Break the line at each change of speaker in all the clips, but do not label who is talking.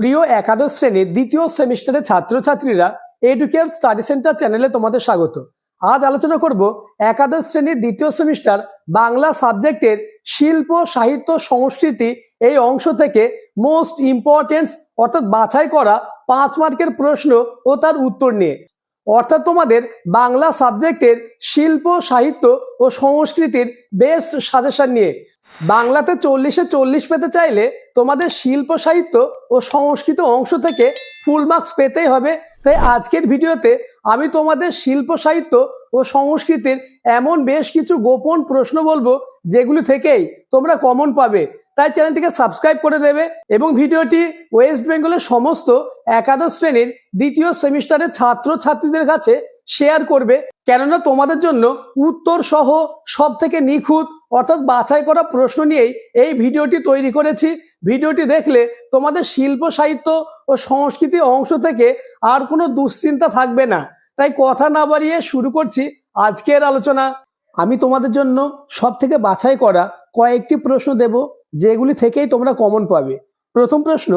প্রিয় একাদশ শ্রেণির দ্বিতীয় সেমিস্টারের ছাত্রছাত্রীরা এডুকেয়ার স্টাডি সেন্টার চ্যানেলে তোমাদের স্বাগত। আজ আলোচনা করব একাদশ শ্রেণির দ্বিতীয় সেমিস্টার বাংলা সাবজেক্টের শিল্প, সাহিত্য, সংস্কৃতি এই অংশ থেকে মোস্ট ইম্পর্টেন্স অর্থাৎ বাছাই করা পাঁচ মার্কের প্রশ্ন ও তার উত্তর নিয়ে। অর্থাৎ তোমাদের বাংলা সাবজেক্টের শিল্প, সাহিত্য ও সংস্কৃতির বেস্ট সাজেশন নিয়ে। বাংলাতে চল্লিশে চল্লিশ পেতে চাইলে তোমাদের শিল্প সাহিত্য ও সংস্কৃত অংশ থেকে ফুল মার্কস পেতেই হবে। তাই আজকের ভিডিওতে আমি তোমাদের শিল্প সাহিত্য ও সংস্কৃতির এমন বেশ কিছু গোপন প্রশ্ন বলব, যেগুলি থেকেই তোমরা কমন পাবে। তাই চ্যানেলটিকে সাবস্ক্রাইব করে দেবে এবং ভিডিওটি ওয়েস্ট বেঙ্গলের সমস্ত একাদশ শ্রেণির দ্বিতীয় সেমিস্টারের ছাত্র ছাত্রীদের কাছে শেয়ার করবে। কেননা তোমাদের জন্য উত্তর সহ সব থেকে নিখুঁত অর্থাৎ বাছাই করা প্রশ্ন নিয়েই এই ভিডিওটি তৈরি করেছি। ভিডিওটি দেখলে তোমাদের শিল্প, সাহিত্য ও সংস্কৃতি অংশ থেকে আর কোনো দুশ্চিন্তা থাকবে না। তাই কথা না বাড়িয়ে শুরু করছি আজকের আলোচনা। আমি তোমাদের জন্য সব থেকে বাছাই করা কয়েকটি প্রশ্ন দেব, যেগুলি থেকেই তোমরা কমন পাবে। প্রথম প্রশ্ন,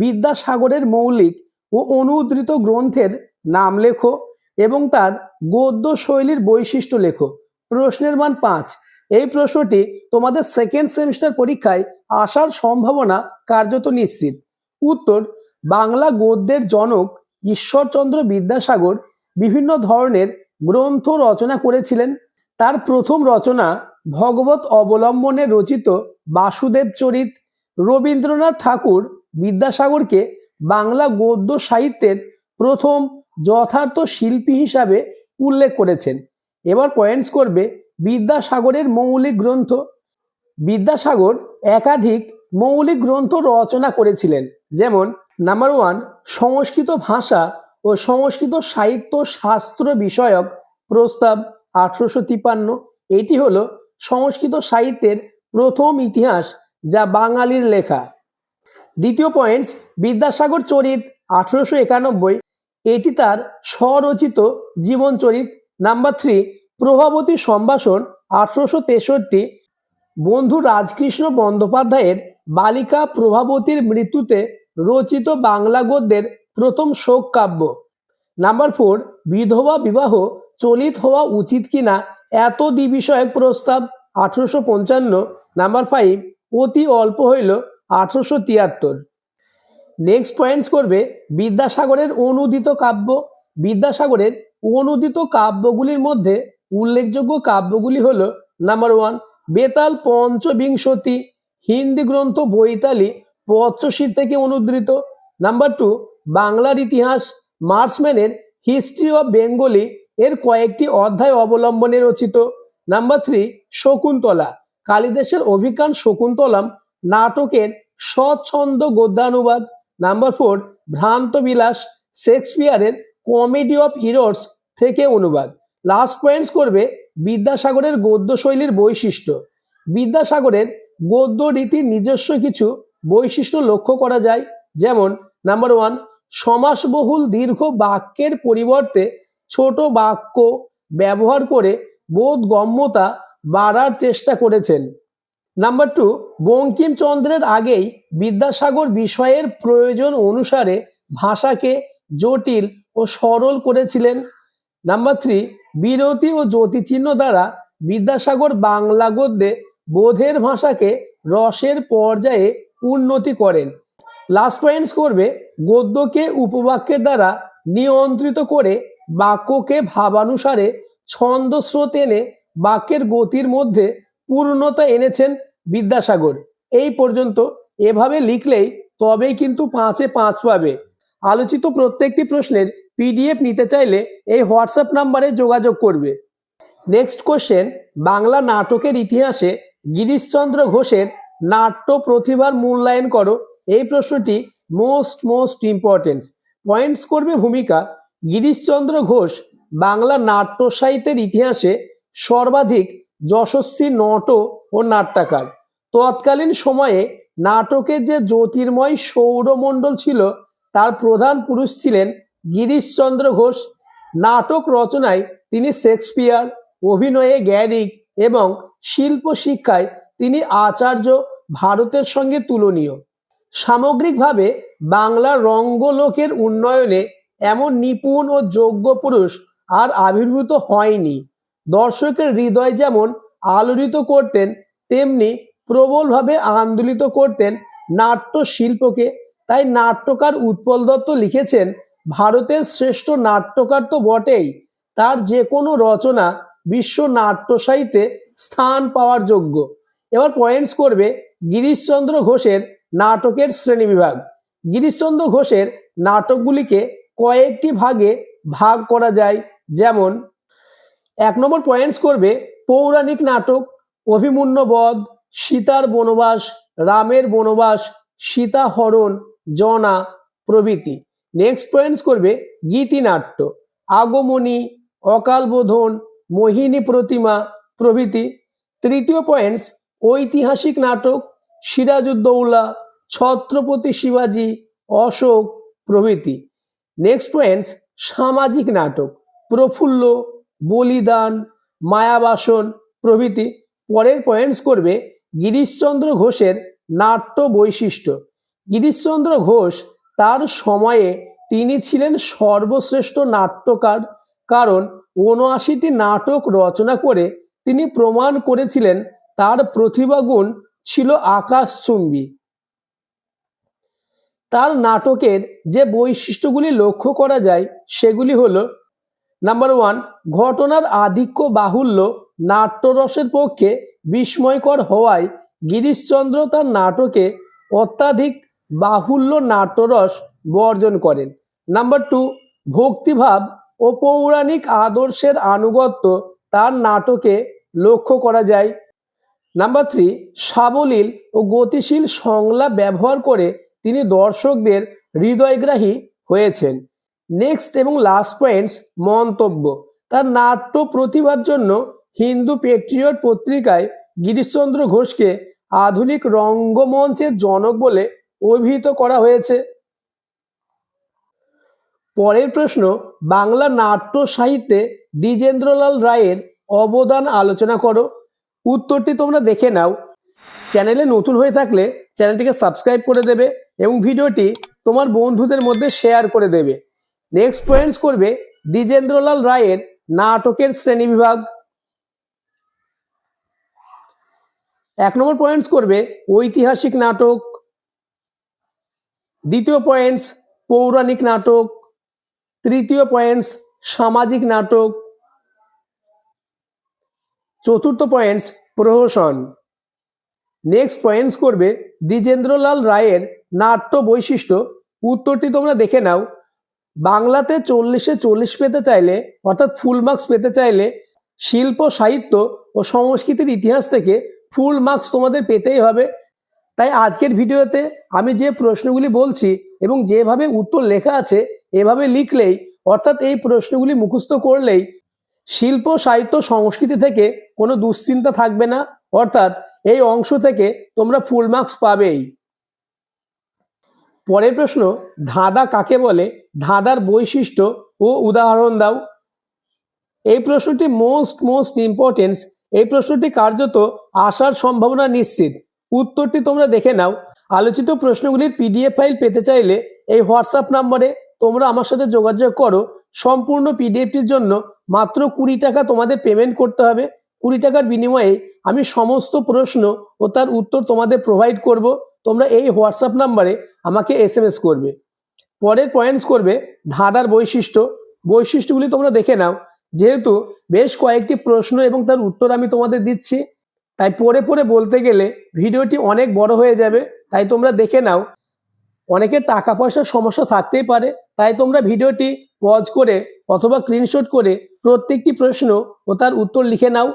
বিদ্যাসাগরের মৌলিক ও অনুদ্রিত গ্রন্থের নাম লেখো এবং তার গদ্য শৈলীর বৈশিষ্ট্য লেখো। প্রশ্নের মান পাঁচ এই প্রশ্নটি তোমাদের সেকেন্ড সেমিস্টার পরীক্ষায় আসার সম্ভাবনা কার্যত নিশ্চিত। উত্তর, বাংলা গদ্যের জনক ঈশ্বরচন্দ্র বিদ্যাসাগর বিভিন্ন ধরনের গ্রন্থ রচনা করেছিলেন। তার প্রথম রচনা ভগবত অবলম্বনে রচিত বাসুদেব চরিত, রবীন্দ্রনাথ ঠাকুর বিদ্যাসাগরকে বাংলা গদ্য সাহিত্যের প্রথম যথার্থ শিল্পী হিসাবে উল্লেখ করেছেন। এবার পয়েন্টস করবে বিদ্যাসাগরের মৌলিক গ্রন্থ। বিদ্যাসাগর একাধিক মৌলিক গ্রন্থ রচনা করেছিলেন, যেমন নাম্বার ওয়ান সংস্কৃত ভাষা ও সংস্কৃত সাহিত্য শাস্ত্র বিষয়ক প্রস্তাব আঠারোশো তিপান্ন এটি হলো সংস্কৃত সাহিত্যের প্রথম ইতিহাস যা বাঙালির লেখা। দ্বিতীয় পয়েন্টস বিদ্যাসাগর চরিত আঠারোশো একানব্বই। এটি তার স্বরচিত জীবনচরিত নাম্বার থ্রি প্রভাবতী সম্ভাষণ আঠারোশো তেষট্টি। বন্ধু রাজকৃষ্ণ বন্দ্যোপাধ্যায়ের বালিকা প্রভাবতীর মৃত্যুতে রচিত বাংলা গদ্যের প্রথম শোক কাব্য। নাম্বার ফোর, বিধবা বিবাহ চলিত হওয়া উচিত কিনা এত বিষয়ক প্রস্তাব আঠারোশো পঞ্চান্ন। নাম্বার ফাইভ, অতি অল্প হইল আঠারোশো তিয়াত্তর। নেক্সট পয়েন্টস করবে বিদ্যাসাগরের অনুদিত কাব্য। বিদ্যাসাগরের অনুদিত কাব্যগুলির মধ্যে উল্লেখযোগ্য কাব্যগুলি হল নাম্বার ওয়ান বেতাল পঞ্চবিংশতি, হিন্দি গ্রন্থ বৈতালি পঞ্চশীর থেকে অনুদৃত। নাম্বার টু বাংলার ইতিহাস, মার্সম্যানের হিস্ট্রি অফ বেঙ্গলি, এর কয়েকটি অধ্যায় অবলম্বনে রচিত। নাম্বার থ্রি শকুন্তলা, কালিদাসের অভিজ্ঞান শকুন্তলাম, নাটকের স্বচ্ছন্দ গদ্যানুবাদ। নাম্বার ফোর ভ্রান্ত বিলাস, শেক্সপিয়ারের কমেডি অফ ইরোর্স থেকে অনুবাদ। লাস্ট পয়েন্টস করবে বিদ্যাসাগরের গদ্য শৈলীর বৈশিষ্ট্য। বিদ্যাসাগরের গদ্য রীতির নিজস্ব কিছু বৈশিষ্ট্য লক্ষ্য করা যায়, যেমন নাম্বার ওয়ান সমাসবহুল দীর্ঘ বাক্যের পরিবর্তে ছোট বাক্য ব্যবহার করে বোধগম্যতা বাড়ার চেষ্টা করেছেন। নাম্বার টু বঙ্কিমচন্দ্রের আগেই বিদ্যাসাগর বিষয়ের প্রয়োজন অনুসারে ভাষাকে জটিল ও সরল করেছিলেন। নাম্বার থ্রি বিরতি ও জ্যোতিচিহ্ন দ্বারা বিদ্যাসাগর বাংলা গদ্যে বোধের ভাষাকে রসের পর্যায়ে উন্নতি করেন। লাস্ট পয়েন্টস করবে, গদ্যকে উপবাক্যের দ্বারা নিয়ন্ত্রিত করে বাক্যকে ভাবানুসারে ছন্দ স্রোত এনে বাক্যের গতির মধ্যে পূর্ণতা এনেছেন বিদ্যাসাগর। এই পর্যন্ত এভাবে লিখলেই তবেই কিন্তু পাঁচে পাঁচ পাবে। আলোচিত প্রত্যেকটি প্রশ্নের পিডিএফ নিতে চাইলে এই হোয়াটসঅ্যাপ নাম্বারে যোগাযোগ করবে। নেক্সট কোশ্চেন বাংলা নাটকের ইতিহাসে গিরিশচন্দ্র ঘোষের নাট্য প্রতিভার মূল্যায়ন করো। এই প্রশ্নটি মোস্ট মোস্ট ইম্পর্টেন্স পয়েন্টস করবে ভূমিকা, গিরিশচন্দ্র ঘোষ বাংলা নাট্য সাহিত্যের ইতিহাসে সর্বাধিক যশস্বী নট ও নাট্যকার। তৎকালীন সময়ে নাটকের যে জ্যোতির্ময় সৌরমণ্ডল ছিল, তার প্রধান পুরুষ ছিলেন গিরিশচন্দ্র ঘোষ নাটক রচনায় তিনি শেক্সপিয়ার, অভিনয়ে জ্ঞানিক এবং শিল্প শিক্ষায় তিনি আচার্য, ভারতের সঙ্গে তুলনীয়। সামগ্রিকভাবে বাংলা রঙ্গলোকের উন্নয়নে এমন নিপুণ ও যোগ্য পুরুষ আর আবির্ভূত হয়নি। দর্শকের হৃদয় যেমন আলোড়িত করতেন, তেমনি প্রবলভাবে আন্দোলিত করতেন নাট্য শিল্পকে তাই নাট্যকার উৎপল দত্ত লিখেছেন ভারতের শ্রেষ্ঠ নাট্যকার তো বটেই। তার যে কোনো রচনা বিশ্ব নাট্য সাহিত্যে স্থান পাওয়ার যোগ্য। এবার পয়েন্টস করবে গিরিশচন্দ্র ঘোষের নাটকের শ্রেণীবিভাগ। গিরিশচন্দ্র ঘোষের নাটকগুলিকে কয়েকটি ভাগে ভাগ করা যায়, যেমন এক নম্বর পয়েন্টস করবে পৌরাণিক নাটক, অভিমন্যু বধ, সীতার বনবাস, রামের বনবাস সীতাহরণ জনা প্রভৃতি। নেক্সট পয়েন্টস করবে গীতিনাট্য আগমনী অকালবোধন মোহিনী প্রতিমা, প্রভৃতি। তৃতীয় পয়েন্টস ঐতিহাসিক নাটক, সিরাজউদ্দৌলা, ছত্রপতি শিবাজী, অশোক, প্রভৃতি। নেক্সট পয়েন্টস সামাজিক নাটক, প্রফুল্ল, বলিদান, মায়াবাসন, প্রভৃতি। পরের পয়েন্টস করবে গিরিশচন্দ্র ঘোষের নাট্য বৈশিষ্ট্য। গিরিশচন্দ্র ঘোষ সময়ে তিনি ছিলেন সর্বশ্রেষ্ঠ নাট্যকার, কারণ উনআশিটি নাটক রচনা করে তিনি প্রমাণ করেছিলেন তার প্রতিভাগুণ ছিল আকাশচুম্বী। তার নাটকের যে বৈশিষ্ট্যগুলি লক্ষ্য করা যায় সেগুলি হল, নাম্বার ওয়ান, ঘটনার আধিক্য বাহুল্য, নাট্যরসের পক্ষে বিস্ময়কর হওয়ায় গিরিশচন্দ্র তার নাটকে অত্যাধিক বাহুল্য নাট্যরস বর্জন করেন। নাম্বার টু ভক্তিভাব ও পৌরাণিক আদর্শের আনুগত্য তার নাটকে লক্ষ্য করা যায়। নাম্বার থ্রি সাবলীল ও গতিশীল সংলাপ ব্যবহার করে তিনি দর্শকদের হৃদয়গ্রাহী হয়েছেন। নেক্সট এবং লাস্ট পয়েন্টস মন্তব্য। তার নাট্য প্রতিভার জন্য হিন্দু পেট্রিয়ট পত্রিকায় গিরিশচন্দ্র ঘোষকে আধুনিক রঙ্গমঞ্চের জনক বলে অভিহিত করা হয়েছে। পরের প্রশ্ন, বাংলা নাট্য সাহিত্যে দ্বিজেন্দ্রলাল রায়ের অবদান আলোচনা করো। উত্তরটি তোমরা দেখে নাও। চ্যানেলে নতুন হয়ে থাকলে চ্যানেলটিকে সাবস্ক্রাইব করে দেবে এবং ভিডিওটি তোমার বন্ধুদের মধ্যে শেয়ার করে দেবে। নেক্সট পয়েন্টস করবে, দ্বিজেন্দ্রলাল রায়ের নাটকের শ্রেণীবিভাগ। এক নম্বর পয়েন্টস করবে, ঐতিহাসিক নাটক। দ্বিতীয় পয়েন্টস পৌরাণিক নাটক, তৃতীয় পয়েন্টস সামাজিক নাটক, চতুর্থ পয়েন্টস প্রহসন। নেক্সট পয়েন্টস করবে দ্বিজেন্দ্রলাল রায়ের নাট্য বৈশিষ্ট্য। উত্তরটি তোমরা দেখে নাও। বাংলাতে চল্লিশে চল্লিশ পেতে চাইলে, অর্থাৎ ফুল মার্কস পেতে চাইলে, শিল্প, সাহিত্য ও সংস্কৃতির ইতিহাস থেকে ফুল মার্কস তোমাদের পেতেই হবে। তাই আজকের ভিডিওতে আমি যে প্রশ্নগুলি বলছি এবং যেভাবে উত্তর লেখা আছে, এভাবে লিখলেই, অর্থাৎ এই প্রশ্নগুলি মুখস্থ করলেই, শিল্প, সাহিত্য, সংস্কৃতি থেকে কোনো দুশ্চিন্তা থাকবে না। অর্থাৎ এই অংশ থেকে তোমরা ফুল মার্কস পাবেই। পরের প্রশ্ন, ধাঁধা কাকে বলে? ধাঁধার বৈশিষ্ট্য ও উদাহরণ দাও। এই প্রশ্নটি মোস্ট মোস্ট ইম্পর্টেন্স এই প্রশ্নটি কার্যত আসার সম্ভাবনা নিশ্চিত। উত্তরটি তোমরা দেখে নাও। আলোচিত প্রশ্নগুলির পিডিএফ ফাইল পেতে চাইলে এই হোয়াটসঅ্যাপ নাম্বারে তোমরা আমার সাথে যোগাযোগ করো। সম্পূর্ণ পিডিএফটির জন্য মাত্র কুড়ি টাকা তোমাদের পেমেন্ট করতে হবে। কুড়ি টাকার বিনিময়ে আমি সমস্ত প্রশ্ন ও তার উত্তর তোমাদের প্রোভাইড করব। তোমরা এই হোয়াটসঅ্যাপ নাম্বারে আমাকে এস করবে। পরের পয়েন্টস করবে ধাঁধার বৈশিষ্ট্য। বৈশিষ্ট্যগুলি তোমরা দেখে নাও। যেহেতু বেশ কয়েকটি প্রশ্ন এবং তার উত্তর আমি তোমাদের দিচ্ছি। তাই পড়ে পড়ে বলতে গেলে ভিডিওটি অনেক বড় হয়ে যাবে, তাই তোমরা দেখে নাও। অনেকের টাকা পয়সার সমস্যা থাকতেই পারে, তাই তোমরা ভিডিওটি পজ করে অথবা স্ক্রিনশট করে প্রত্যেকটি প্রশ্ন ও তার উত্তর লিখে নাও।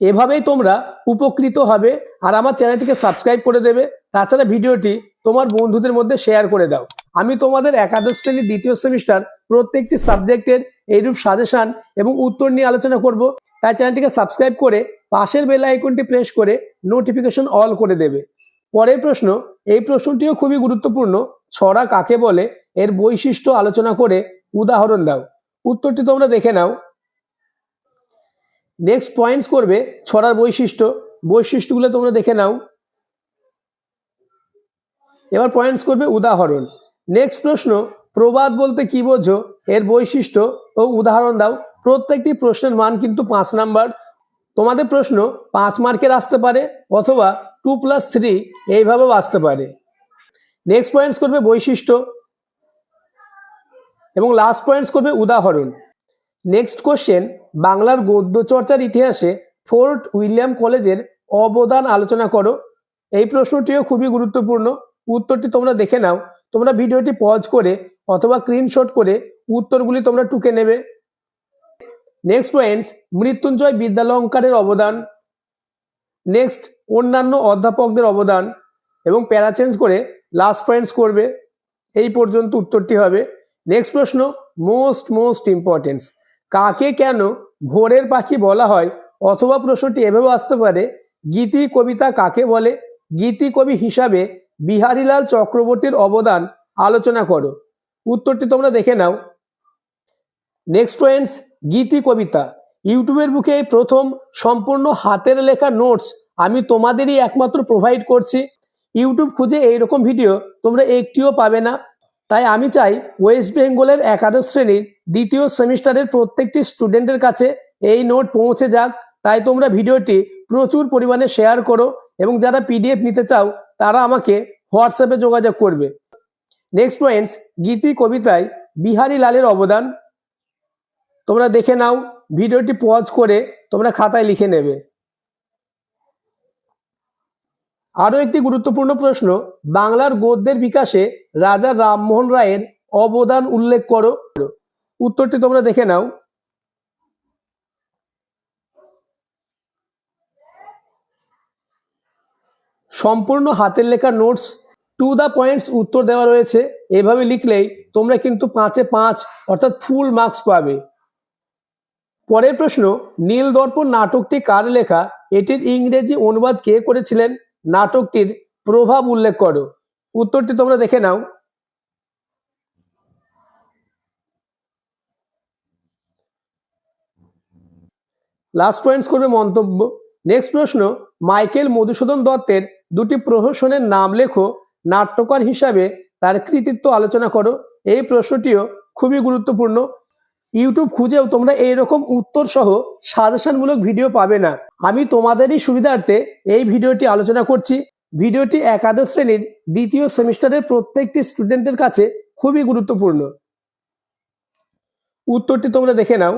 এভাবেই তোমরা উপকৃত হবে আর আমার চ্যানেলটিকে সাবস্ক্রাইব করে দেবে। তাছাড়া ভিডিওটি তোমার বন্ধুদের মধ্যে শেয়ার করে দাও। আমি তোমাদের একাদশ শ্রেণির দ্বিতীয় সেমিস্টার প্রত্যেকটি সাবজেক্টের এইরূপ সাজেশান এবং উত্তর নিয়ে আলোচনা করব। তাই চ্যানেলটিকে সাবস্ক্রাইব করে পাশের বেল আইকনটি প্রেস করে নোটিফিকেশন অল করে দেবে। পরের প্রশ্ন, এই প্রশ্নটিও খুবই গুরুত্বপূর্ণ। ছড়া কাকে বলে? এর বৈশিষ্ট্য আলোচনা করে উদাহরণ দাও। উত্তরটি তোমরা দেখে নাও। নেক্সট পয়েন্টস করবে ছড়ার বৈশিষ্ট্য। বৈশিষ্ট্যগুলো তোমরা দেখে নাও। এবার পয়েন্টস করবে উদাহরণ। নেক্সট প্রশ্ন প্রবাদ বলতে কি বোঝো? এর বৈশিষ্ট্য ও উদাহরণ দাও। প্রত্যেকটি প্রশ্নের মান কিন্তু পাঁচ নাম্বার। তোমাদের প্রশ্ন, পাঁচ মার্কের আসতে পারে অথবা টু প্লাস থ্রি এইভাবেও আসতে পারে। নেক্সট পয়েন্টস করবে বৈশিষ্ট্য এবং লাস্ট পয়েন্টস করবে উদাহরণ। নেক্সট কোশ্চেন, বাংলার গদ্য চর্চার ইতিহাসে ফোর্ট উইলিয়াম কলেজের অবদান আলোচনা করো। এই প্রশ্নটিও খুবই গুরুত্বপূর্ণ। উত্তরটি তোমরা দেখে নাও। তোমরা ভিডিওটি পজ করে অথবা স্ক্রিনশট করে উত্তরগুলি তোমরা টুকে নেবে। নেক্সট পয়েন্টস মৃত্যুঞ্জয় বিদ্যালঙ্কারের অবদান। নেক্সট অন্যান্য অধ্যাপকদের অবদান এবং প্যারা চেঞ্জ করে লাস্ট পয়েন্টস করবে। এই পর্যন্ত উত্তরটি হবে। নেক্সট প্রশ্ন মোস্ট মোস্ট ইম্পর্টেন্স কাকে কেন ভোরের পাখি বলা হয়? অথবা প্রশ্নটি এভাবে আসতে পারে। গীতি, কবিতা কাকে বলে? গীতি, কবি হিসাবে বিহারীলাল চক্রবর্তীর অবদান আলোচনা করো। উত্তরটি তোমরা দেখে নাও। নেক্সট পয়েন্টস গীতি কবিতা। ইউটিউবের বুকে প্রথম সম্পূর্ণ হাতের লেখা নোটস আমি তোমাদেরই একমাত্র প্রোভাইড করছি। ইউটিউব খুঁজে এইরকম ভিডিও তোমরা একটিও পাবে না। তাই আমি চাই ওয়েস্ট বেঙ্গলের একাদশ শ্রেণির দ্বিতীয় সেমিস্টারের প্রত্যেকটি স্টুডেন্টের কাছে এই নোট পৌঁছে যাক। তাই তোমরা ভিডিওটি প্রচুর পরিমাণে শেয়ার করো এবং যারা পিডিএফ নিতে চাও, তারা আমাকে হোয়াটসঅ্যাপে যোগাযোগ করবে। নেক্সট পয়েন্টস গীতি কবিতায় বিহারী লালের অবদান তোমরা দেখে নাও ভিডিওটি পজ করে তোমরা খাতায় লিখে নেবে আরও একটি গুরুত্বপূর্ণ প্রশ্ন বাংলার গদ্যের বিকাশে রাজা রামমোহন রায়ের অবদান উল্লেখ করো উত্তরটি তোমরা দেখে নাও সম্পূর্ণ হাতের লেখা নোটস টু দ্য পয়েন্টস উত্তর দেওয়া রয়েছে। এভাবে লিখলেই তোমরা কিন্তু পাঁচে পাঁচ, অর্থাৎ ফুল মার্কস পাবে। পরের প্রশ্ন নীল দর্পণ নাটকটি কার লেখা? এটির ইংরেজি অনুবাদ কে করেছিলেন? নাটকটির প্রভাব উল্লেখ করো। উত্তরটি তোমরা দেখে নাও। লাস্ট পয়েন্টস করবে মন্তব্য। নেক্সট প্রশ্ন, মাইকেল মধুসূদন দত্তের দুটি প্রহসনের নাম লেখো। নাট্যকার হিসাবে তার কৃতিত্ব আলোচনা করো। এই প্রশ্নটিও খুবই গুরুত্বপূর্ণ। ইউটিউব খুঁজেও তোমরা এইরকম উত্তর সহ সাজেশনমূলক ভিডিও পাবে না। আমি তোমাদেরই সুবিধার্থে এই ভিডিওটি আলোচনা করছি। ভিডিওটি একাদশ শ্রেণির দ্বিতীয় সেমিস্টারের প্রত্যেকটি স্টুডেন্টের কাছে খুবই গুরুত্বপূর্ণ। উত্তরটি তোমরা দেখে নাও।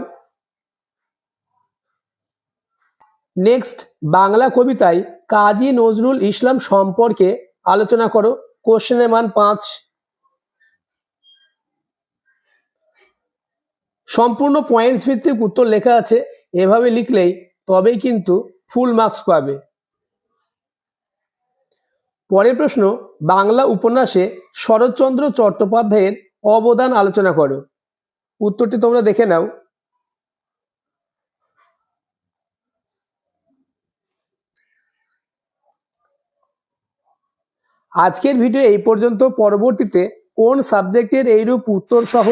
নেক্সট বাংলা কবিতায় কাজী নজরুল ইসলাম সম্পর্কে আলোচনা করো। কোশ্চেনের মান পাঁচ। সম্পূর্ণ পয়েন্টস ভিত্তিক উত্তর লেখা আছে। এভাবে লিখলেই তবেই কিন্তু ফুল মার্কস পাবে। পরের প্রশ্ন, বাংলা উপন্যাসে শরৎচন্দ্র চট্টোপাধ্যায়ের অবদান আলোচনা করো। উত্তরটি তোমরা দেখে নাও। আজকের ভিডিও এই পর্যন্ত। পরবর্তীতে কোন সাবজেক্টের এইরূপ উত্তর সহ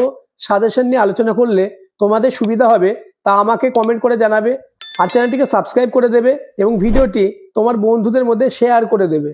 সাজেশন নিয়ে আলোচনা করলে তোমাদের সুবিধা হবে, তা আমাকে কমেন্ট করে জানাবে আর চ্যানেলটিকে সাবস্ক্রাইব করে দেবে এবং ভিডিওটি তোমার বন্ধুদের মধ্যে শেয়ার করে দেবে।